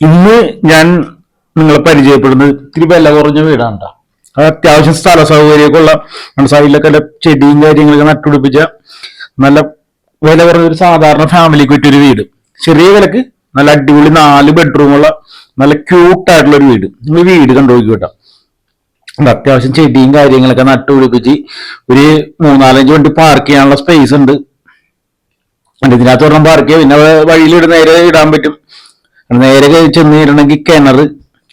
ഇന്ന് ഞാൻ നിങ്ങളെ പരിചയപ്പെടുന്നത് ഇത്തിരി വില കുറഞ്ഞ വീടാണ് കേട്ടോ അത് അത്യാവശ്യം സ്ഥല സൗകര്യമൊക്കെ ഉള്ള സൈഡിലൊക്കെ ചെടിയും കാര്യങ്ങളൊക്കെ നട്ടുപിടിപ്പിച്ച നല്ല വില കുറഞ്ഞ ഒരു സാധാരണ ഫാമിലിക്ക് പറ്റിയൊരു വീട്. ചെറിയ വിലക്ക് നല്ല അടിപൊളി നാല് ബെഡ്റൂമുള്ള നല്ല ക്യൂട്ട് ആയിട്ടുള്ള ഒരു വീട്. നിങ്ങൾ വീട് കണ്ടു നോക്കി കേട്ടോ. അത്യാവശ്യം ചെടിയും കാര്യങ്ങളൊക്കെ നട്ടുപിടിപ്പിച്ച് ഒരു മൂന്നാലഞ്ച് വണ്ടി പാർക്ക് ചെയ്യാനുള്ള സ്പേസ് ഉണ്ട്. ഉണ്ട്. ഇതിനകത്ത് ഒരെണ്ണം പാർക്ക് ചെയ്യാം. പിന്നെ വഴിയിൽ നേരെ ഇടാൻ പറ്റും. നേരെ ചെന്ന് ഇടണമെങ്കിൽ കിണർ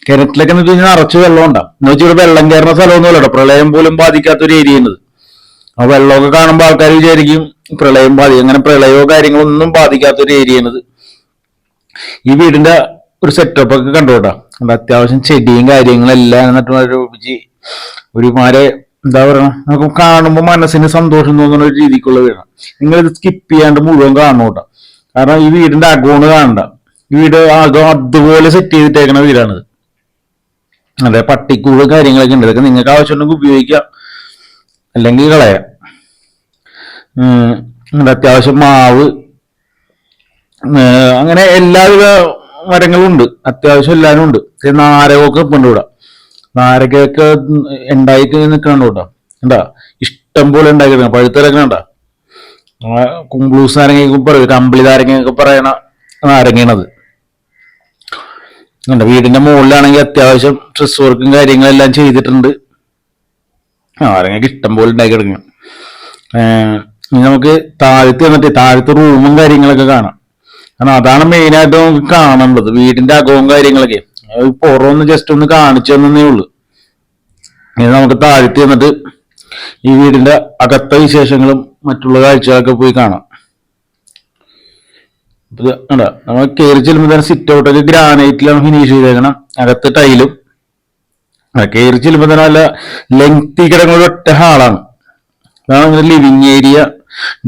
കിണറ്റിലൊക്കെ എന്ന് കഴിഞ്ഞാൽ നിറച്ച് വെള്ളം ഉണ്ടാവും എന്ന് വെച്ചാൽ ഇവിടെ വെള്ളം കയറുന്ന സ്ഥലമൊന്നുമല്ല പ്രളയം പോലും ബാധിക്കാത്ത ഒരു ഏരിയ ഉണ്ട് ആ വെള്ളമൊക്കെ കാണുമ്പോൾ ആൾക്കാർ വിചാരിക്കും പ്രളയം ബാധിക്കും അങ്ങനെ പ്രളയമോ കാര്യങ്ങളൊന്നും ബാധിക്കാത്ത ഒരു ഏരിയ ആണിത്. ഈ വീടിന്റെ ഒരു സെറ്റപ്പ് ഒക്കെ കണ്ടുകൂട്ടാ അത് അത്യാവശ്യം ചെടിയും കാര്യങ്ങളും എല്ലാം രൂപിച്ച് ഒരുമാരെ എന്താ പറയണ നമുക്ക് കാണുമ്പോൾ മനസ്സിന് സന്തോഷം തോന്നുന്ന ഒരു രീതിക്കുള്ള വീടാണ്. നിങ്ങൾ ഇത് സ്കിപ്പ് ചെയ്യാണ്ട് മുഴുവൻ കാണുകൂട്ടാ കാരണം ഈ വീടിന്റെ അകോണ് കാണണ്ട. വീട് ആകെ അതുപോലെ സെറ്റ് ചെയ്തിട്ടേക്കണ വീടാണിത്. അതെ പട്ടിക്കൂട് കാര്യങ്ങളൊക്കെ ഉണ്ട്. ഇതൊക്കെ നിങ്ങൾക്ക് ആവശ്യമുണ്ടെങ്കിൽ ഉപയോഗിക്കാം. അല്ലെങ്കിൽ കളയാം. അത്യാവശ്യം മാവ് അങ്ങനെ എല്ലാവിധ മരങ്ങളും ഉണ്ട്. അത്യാവശ്യം എല്ലാവരും ഉണ്ട്. നാരകമൊക്കെ ഇപ്പുണ്ട് ഇവിടെ. നാരകയൊക്കെ ഉണ്ടായി നിൽക്കണുണ്ട് കേട്ടോ എന്താ? ഇഷ്ടം പോലെ ഉണ്ടാക്കി പഴുത്തിറക്കണ ഉണ്ടാ കുമ്പ്ലൂസ് നാരങ്ങയൊക്കെ പറയും. കമ്പിളി നാരങ്ങയൊക്കെ പറയണ നാരങ്ങയാണത്. ഉണ്ട് വീടിന്റെ മുകളിലാണെങ്കിൽ അത്യാവശ്യം ഡ്രസ് വർക്കും കാര്യങ്ങളെല്ലാം ചെയ്തിട്ടുണ്ട്. ആരെങ്കിലും ഇഷ്ടം പോലെ ഉണ്ടാക്കി കിടക്കും. ഇനി നമുക്ക് താഴത്ത് വന്നിട്ട് താഴത്ത് റൂമും കാര്യങ്ങളൊക്കെ കാണാം. കാരണം അതാണ് മെയിനായിട്ട് നമുക്ക് കാണേണ്ടത് വീടിന്റെ അകവും കാര്യങ്ങളൊക്കെ. പുറമൊന്ന് ജസ്റ്റ് ഒന്ന് കാണിച്ചു തന്നേ ഉള്ളൂ. ഇനി നമുക്ക് താഴത്ത് വന്നിട്ട് ഈ വീടിന്റെ അകത്ത വിശേഷങ്ങളും മറ്റുള്ള കാഴ്ചകളൊക്കെ പോയി കാണാം. നമ്മൾ കയറി ചെല്ലുമ്പോൾ തന്നെ സിറ്റ് ഔട്ടൊക്കെ ഗ്രാനൈറ്റിലാണ് ഫിനിഷ് ചെയ്തേക്കണം. അകത്ത് ടൈലും കയറി ചെല്ലുമ്പോൾ തന്നെ നല്ല ലെങ്തി കിടങ്ങുന്ന ഒരു ഒറ്റ ഹാളാണ് അതാണ് ലിവിങ് ഏരിയ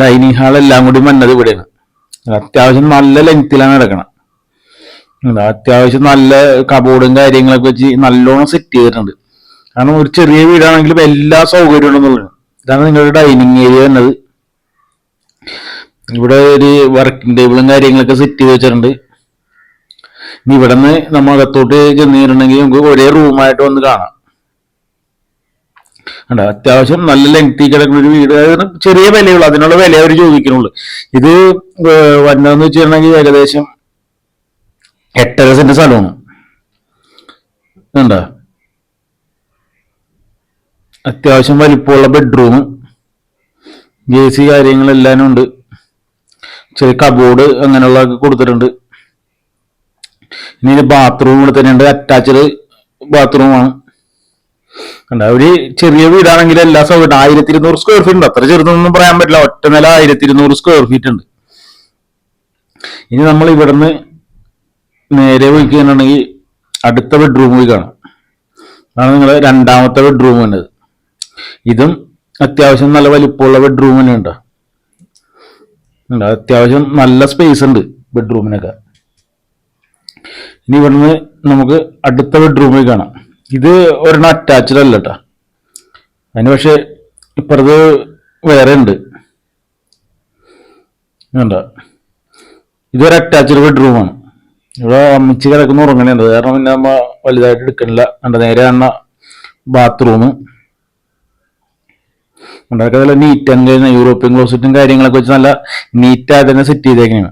ഡൈനിങ് ഹാൾ എല്ലാം കൂടി മന്നത് ഇവിടെയാണ്. അത്യാവശ്യം നല്ല ലെങ്തിലാണ് കിടക്കണം. അത്യാവശ്യം നല്ല കബോർഡും കാര്യങ്ങളൊക്കെ വെച്ച് നല്ലോണം സെറ്റ് ചെയ്തിട്ടുണ്ട്. കാരണം ഒരു ചെറിയ വീടാണെങ്കിലും എല്ലാ സൗകര്യമുണ്ടെന്ന് ഉണ്ടെന്നുള്ളത് ഇതാണ് നിങ്ങളുടെ ഡൈനിങ് ഏരിയ വരുന്നത് ഇവിടെ ഒരു വർക്കിംഗ് ടേബിളും കാര്യങ്ങളൊക്കെ സെറ്റ് ചെയ്ത് വെച്ചിട്ടുണ്ട്. ഇനി ഇവിടെ നിന്ന് നമ്മൾ അകത്തോട്ട് ചെന്നിട്ടുണ്ടെങ്കിൽ നമുക്ക് ഒരേ റൂമായിട്ട് വന്ന് കാണാം. കണ്ടോ? അത്യാവശ്യം നല്ല ലെങ്തി കിടക്കുന്ന ഒരു വീട്. ചെറിയ വിലയുള്ളൂ. അതിനുള്ള വില അവർ ചോദിക്കുന്നുള്ളൂ. ഇത് വന്നതെന്ന് വെച്ചിട്ടുണ്ടെങ്കിൽ ഏകദേശം എട്ടര സെന്റ് സ്ഥലമാണ്. കണ്ടോ? അത്യാവശ്യം വലിപ്പമുള്ള ബെഡ്റൂം എ സി കാര്യങ്ങളെല്ലാം ഉണ്ട്. ചെറിയ കബോർഡ് അങ്ങനെയുള്ളതൊക്കെ കൊടുത്തിട്ടുണ്ട്. ഇനി ബാത്റൂം ഇവിടെ തന്നെയുണ്ട്. അറ്റാച്ച്ഡ് ബാത്റൂമാണ് കണ്ട? ഒരു ചെറിയ വീടാണെങ്കിൽ എല്ലാ സൗകര്യം ആയിരത്തി ഇരുന്നൂറ് സ്ക്വയർ ഫീറ്റ് ഉണ്ട്. അത്ര ചെറുതൊന്നും പറയാൻ പറ്റില്ല. ഒറ്റ നില ആയിരത്തി ഇരുന്നൂറ് സ്ക്വയർ ഫീറ്റ് ഉണ്ട്. ഇനി നമ്മൾ ഇവിടുന്ന് നേരെ വിളിക്കുകയാണെങ്കിൽ അടുത്ത ബെഡ്റൂം പോയി കാണാം. അതാണ് നിങ്ങളുടെ രണ്ടാമത്തെ ബെഡ്റൂം വേണ്ടത് ഇതും അത്യാവശ്യം നല്ല വലിപ്പമുള്ള ബെഡ്റൂം തന്നെ ഉണ്ട്. അത്യാവശ്യം നല്ല സ്പേസ് ഉണ്ട് ബെഡ്റൂമിനൊക്കെ ഇനി ഇവിടുന്ന് നമുക്ക് അടുത്ത ബെഡ്റൂമിൽ കാണാം. ഇത് ഒരെണ്ണം അറ്റാച്ച്ഡ് അല്ല കേട്ടോ അതിന് പക്ഷേ ഇപ്പുറത്ത് വേറെ ഉണ്ട്. വേണ്ട ഇതൊരു അറ്റാച്ച്ഡ് ബെഡ്റൂമാണ് ഇവിടെ അമ്മിച്ച് കിടക്കുന്ന ഉറങ്ങണുണ്ട്. കാരണം പിന്നെ നമ്മൾ വലുതായിട്ട് എടുക്കണില്ല. കണ്ട നേരെ കാണുന്ന ബാത്റൂം ഉണ്ടാക്കുക നല്ല നീറ്റ് ആണ് കഴിഞ്ഞ യൂറോപ്യൻ ക്ലോസറ്റും കാര്യങ്ങളൊക്കെ വെച്ച് നല്ല നീറ്റായി തന്നെ സെറ്റ് ചെയ്തേക്കാണ്.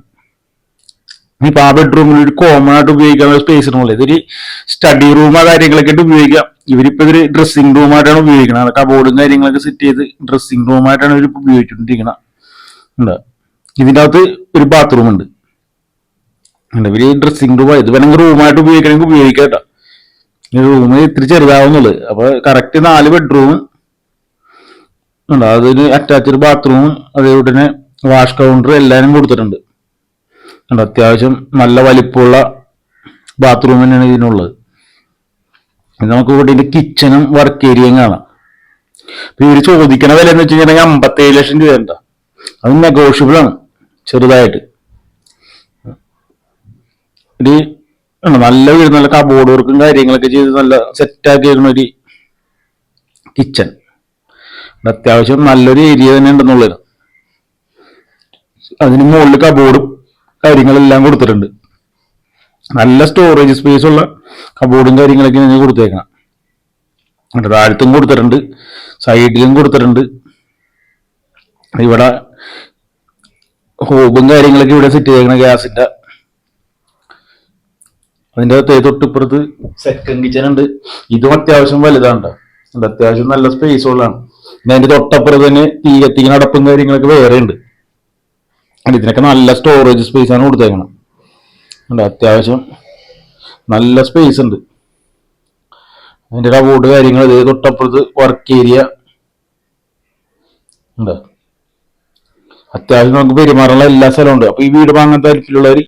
ഇപ്പൊ ആ ബെഡ്റൂമിൽ ഒരു കോമൺ ആയിട്ട് ഉപയോഗിക്കാനുള്ള സ്പേസ് ഇടുന്നില്ല ഇതൊരു സ്റ്റഡി റൂമോ കാര്യങ്ങളൊക്കെ ആയിട്ട് ഉപയോഗിക്കാം. ഇവരിപ്പോ ഇതൊരു ഡ്രസ്സിംഗ് റൂം റൂമായിട്ടാണ് ഉപയോഗിക്കുന്നത് അതൊക്കെ ബോർഡും കാര്യങ്ങളൊക്കെ സെറ്റ് ചെയ്ത് ഡ്രസ്സിംഗ് റൂമായിട്ടാണ് ഇവർ ഉപയോഗിച്ചുകൊണ്ടിരിക്കുന്നത് ഉണ്ട്. ഇതിന്റെ അകത്ത് ഒരു ബാത്റൂം ഉണ്ട്. ഇവർ ഡ്രസ്സിംഗ് റൂം ഇത് വേണമെങ്കിൽ റൂമായിട്ട് ഉപയോഗിക്കണമെങ്കിൽ ഉപയോഗിക്കാം കേട്ടോ. റൂം ഇത്തിരി ചെറുതാവുന്നുള്ളു. അപ്പൊ കറക്റ്റ് നാല് ബെഡ്റൂം ഉണ്ട്? അതിന് അറ്റാച്ച്ഡ് ബാത്റൂമും അതേപോലെ തന്നെ വാഷ് കൗണ്ടർ എല്ലാവരും കൊടുത്തിട്ടുണ്ട്. ഉണ്ട് അത്യാവശ്യം നല്ല വലിപ്പമുള്ള ബാത്റൂം തന്നെയാണ് ഇതിനുള്ളത്. ഇത് നമുക്ക് ഇവിടെ ഇതിന്റെ കിച്ചണും വർക്ക് ഏരിയയും കാണാം. ഇവർ ചോദിക്കണ വില എന്ന് വെച്ച് കഴിഞ്ഞാൽ അമ്പത്തേഴ് ലക്ഷം രൂപ ഉണ്ടാ അത് നെഗോഷ്യബിൾ ആണ്. ചെറുതായിട്ട്. നല്ല വീട് നല്ല കബോർഡ് വർക്കും കാര്യങ്ങളൊക്കെ ചെയ്ത് നല്ല സെറ്റ് ആക്കിയിരിക്കുന്ന ഒരു കിച്ചൺ അത്യാവശ്യം നല്ലൊരു ഏരിയ തന്നെ ഉണ്ടെന്നുള്ളത് അതിന് മുകളിൽ കബോർഡും കാര്യങ്ങളെല്ലാം കൊടുത്തിട്ടുണ്ട്. നല്ല സ്റ്റോറേജ് സ്പേസ് ഉള്ള കബോർഡും കാര്യങ്ങളൊക്കെ ഞാൻ കൊടുത്തേക്കണം. എന്നിട്ട് താഴത്തും കൊടുത്തിട്ടുണ്ട് സൈഡിലും കൊടുത്തിട്ടുണ്ട്. ഇവിടെ ഹോബും കാര്യങ്ങളൊക്കെ ഇവിടെ സെറ്റ് ചെയ്തേക്കണം ഗ്യാസിന്റെ. അതിന്റെ തേ തൊട്ടിപ്പുറത്ത് സെക്കൻഡ് കിച്ചൺ ഉണ്ട്. ഇതും അത്യാവശ്യം വലുതാണ് അത്യാവശ്യം നല്ല സ്പേസ് ഉള്ളതാണ്. അതിന്റെ തൊട്ടപ്പുറത്ത് തന്നെ തീ കത്തിക്കുന്ന അടപ്പും കാര്യങ്ങളൊക്കെ വേറെ ഉണ്ട്. ഇതിനൊക്കെ നല്ല സ്റ്റോറേജ് സ്പേസ് ആണ് കൊടുത്തേക്കണം ഉണ്ട് അത്യാവശ്യം നല്ല സ്പേസ് ഉണ്ട്. അതിന്റെ കബോർഡ് കാര്യങ്ങൾ ഇതേ തൊട്ടപ്പുറത്ത് വർക്ക് ഏരിയ ഉണ്ട് അത്യാവശ്യം നമുക്ക് പെരുമാറാനുള്ള എല്ലാ സ്ഥലവും ഉണ്ട്. അപ്പൊ ഈ വീട് വാങ്ങാൻ താല്പര്യമുള്ളവർ